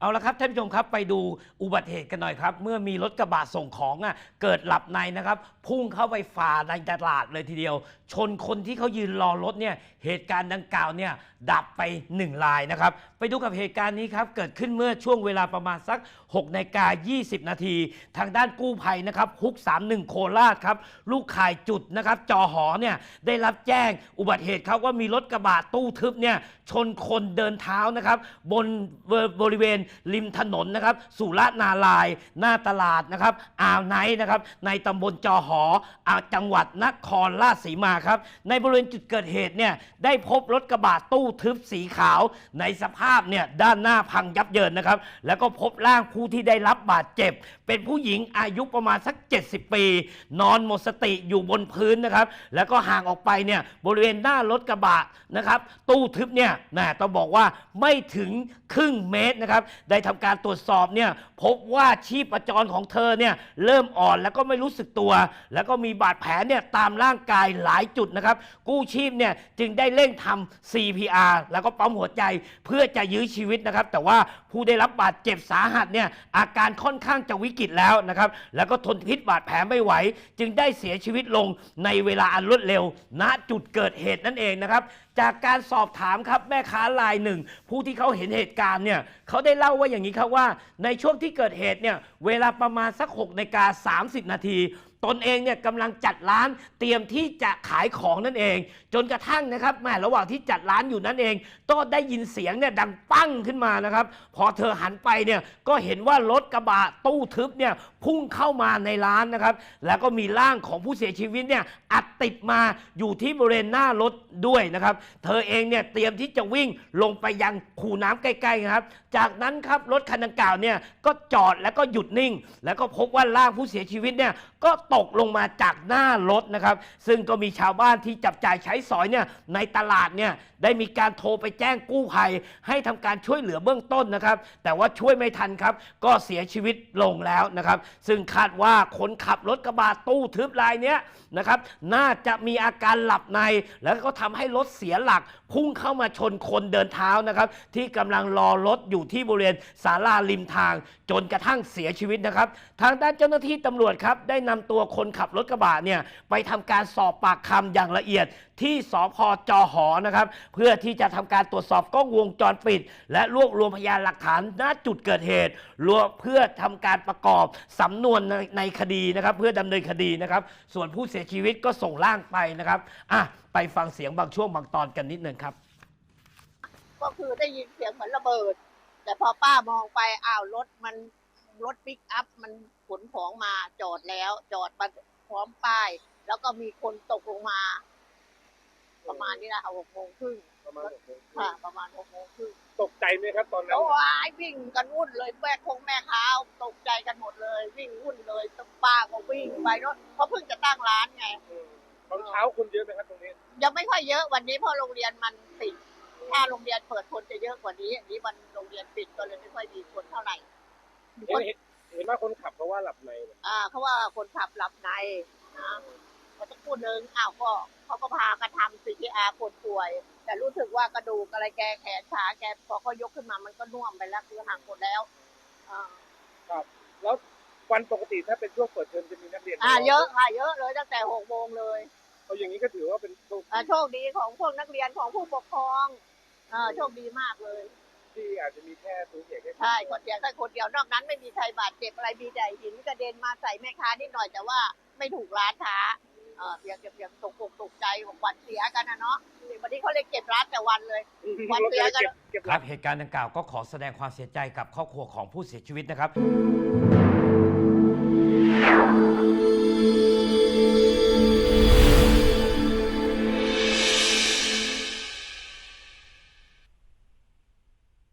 เอาละครับท่านผู้ชมครับไปดูอุบัติเหตุกันหน่อยครับ เมื่อมีรถกระบะส่งของอะเกิดหลับในนะครับ พุ่งเข้าไปฝ่าในตลาดเลยทีเดียว ชนคนที่เขายืนรอรถเนี่ยเหตุการณ์ดังกล่าวเนี่ยดับไป1รายนะครับ ไปดูกับเหตุการณ์นี้ครับ เกิดขึ้นเมื่อช่วงเวลาประมาณสัก6นาฬิกา 20 นาที ทางด้านกู้ภัยนะครับฮุก 31 โคราชครับ ลูกข่ายจุดนะครับจอหอเนี่ยได้รับแจ้งอุบัติเหตุครับว่ามีรถกระบะตู้ทึบเนี่ยชนคนเดินเท้านะครับบนบริเวณริมถนนนะครับสุรนาลาย หน้าตลาดนะครับอ่าวไนนะครับในตำบลจอหออ่าวจังหวัดนครราชสีมาครับในบริเวณจุดเกิดเหตุเนี่ยได้พบรถกระบะตู้ทึบสีขาว ในสภาพเนี่ยด้านหน้าพังยับเยินนะครับแล้วก็พบร่างผู้ที่ได้รับบาดเจ็บ เป็นผู้หญิงอายุประมาณสัก 70 ปี นอนหมดสติอยู่บนพื้นนะครับ แล้วก็ห่างออกไปเนี่ยบริเวณหน้ารถกระบะนะครับ ตู้ทึบเนี่ยนะต้องบอกว่าไม่ถึงครึ่งเมตรนะครับ ได้ทำการตรวจสอบเนี่ยพบว่าชีพจรของเธอเนี่ยเริ่มอ่อนแล้วก็ไม่รู้สึกตัว แล้วก็มีบาดแผลเนี่ยตามร่างกายหลายจุดนะครับ กู้ชีพเนี่ยจึงได้เร่งทำ CPR แล้วก็ปั๊มหัวใจเพื่อจะยื้อชีวิตนะครับ แต่ว่าผู้ได้รับบาดเจ็บสาหัสเนี่ยอาการค่อนข้างจะวิกฤตแล้วนะครับ แล้วก็ทนพิษบาดแผลไม่ไหว จึงได้เสียชีวิตลงในเวลาอันรวดเร็ว ณจุดเกิดเหตุนั่นเองนะครับ จากการสอบถามครับแม่ค้ารายหนึ่ง ผู้ที่เขาเห็นเหตุการณ์เนี่ยเขาได้เล่าว่าอย่างนี้ครับว่า ในช่วงที่เกิดเหตุเนี่ยเวลาประมาณสัก6นาฬิกา30 นาทีตนเองเนี่ยกำลังจัดร้านเตรียมที่จะขายของนั่นเอง จนกระทั่งนะครับแม่ระหว่างที่จัดร้านอยู่นั่นเอง ก็ได้ยินเสียงเนี่ยดังปั้งขึ้นมานะครับ พอเธอหันไปเนี่ยก็เห็นว่ารถกระบะตู้ทึบเนี่ยพุ่งเข้ามาในร้านนะครับ แล้วก็มีร่างของผู้เสียชีวิตเนี่ยอัดติดมาอยู่ที่บริเวณหน้ารถด้วยนะครับ เธอเองเนี่ยเตรียมที่จะวิ่งลงไปยังคูน้ำใกล้ๆนะครับ จากนั้นครับรถคันดังกล่าวเนี่ยก็จอดแล้วก็หยุดนิ่ง แล้วก็พบว่าร่างผู้เสียชีวิตเนี่ยก็ตกลงมาจากหน้ารถนะครับ ซึ่งก็มีชาวบ้านที่จับจ่ายใช้สอยเนี่ยในตลาดเนี่ยได้มีการโทรไปแจ้งกู้ภัย ให้ทำการช่วยเหลือเบื้องต้นนะครับ แต่ว่าช่วยไม่ทันครับ ก็เสียชีวิตลงแล้วนะครับ ซึ่งคาดว่าคนขับรถกระบะตู้ทึบรายเนี้ยนะครับ น่าจะมีอาการหลับใน แล้วก็ทำให้รถเสียหลัก พุ่งเข้ามาชนคนเดินเท้านะครับ ที่กำลังรอรถอยู่ที่บริเวณศาลาริมทาง จนกระทั่งเสียชีวิตนะครับ ทางด้านเจ้าหน้าที่ตำรวจครับได้นำตัวัวคนขับรถกระบะเนี่ยไปทำการสอบปากคำอย่างละเอียดที่สพจอหอนะครับเพื่อที่จะทำการตรวจสอบกล้องวงจรปิด และรวบรวมพยานหลักฐานณจุดเกิดเหตุรวมเพื่อทำการประกอบสำนวนในในคดีนะครับ เพื่อดำเนินคดีนะครับ ส่วนผู้เสียชีวิตก็ส่งร่างไปนะครับอะไปฟังเสียงบางช่วงบางตอนกันนิดนึงครับ ก็คือได้ยินเสียงเหมือนระเบิด แต่พอป้ามองไปอ้าวรถมัน รถปิกอัพมันขนของมาจอดแล้ว จอดมาพร้อมป้าย แล้วก็มีคนตกลงมา ประมาณนี้นะคะหกโมงครึ่งประมาณหกโมงค่ะ ประมาณหกโมงครึ่งตกใจไหมครับตอนนั้น โอ้ยวิ่งกันวุ่นเลยแม่คงแม่ค้าตกใจกันหมดเลย วิ่งวุ่นเลยป้าก็วิ่งไปรถเพราะเพิ่งจะตั้งร้านไงอืมตอนเช้าคนเยอะไหมครับตรงนี้ ยังไม่ค่อยเยอะวันนี้เพราะโรงเรียนมันปิด ถ้าโรงเรียนเปิดคนจะเยอะกว่านี้อันนี้วันโรงเรียนปิดก็เลย ห็นเห็นเห็นว่าคนขับเพราะว่าหลับในเนี่ยอ่าเขาว่าคนขับหลับในนะพอสักครู่หนึ่งอ้าวก็เขาก็พากันทำ CPR คนป่วย แต่รู้สึกว่ากระดูกอะไรแกแขนขาแกพอเขายกขึ้นมามันก็น่วมไปแล้วคือหักหมดแล้วอ่า ครับ แล้ววันปกติถ้าเป็นช่วงเปิดเทอมจะมีนักเรียนอ่าเยอะค่ะเยอะเลยตั้งแต่หกโมงเลยเอาอย่างนี้ก็ถือว่าเป็นโชคอ่าโชคดีของพวกนักเรียนของผู้ปกครองอ่าโชคดีมากเลย ที่อาจจะมีแค่สูญเสียแค่ใช่คนเดียวแค่คนเดียวนอกนั้นไม่มีใครบาดเจ็บอะไรมีแต่หินกระเด็นมาใส่แม่ค้านิดหน่อยแต่ว่าไม่ถูกร้านค้าเออเพียงเพียงตกอกตกใจของวันเสียกันนะเนาะวันนี้เขาเลยเก็บร้านแต่วันเลยวันเสียกันเก็บเก็บครับเหตุการณ์ดังกล่าวก็ขอแสดงความเสียใจกับครอบครัวของผู้เสียชีวิตนะครับ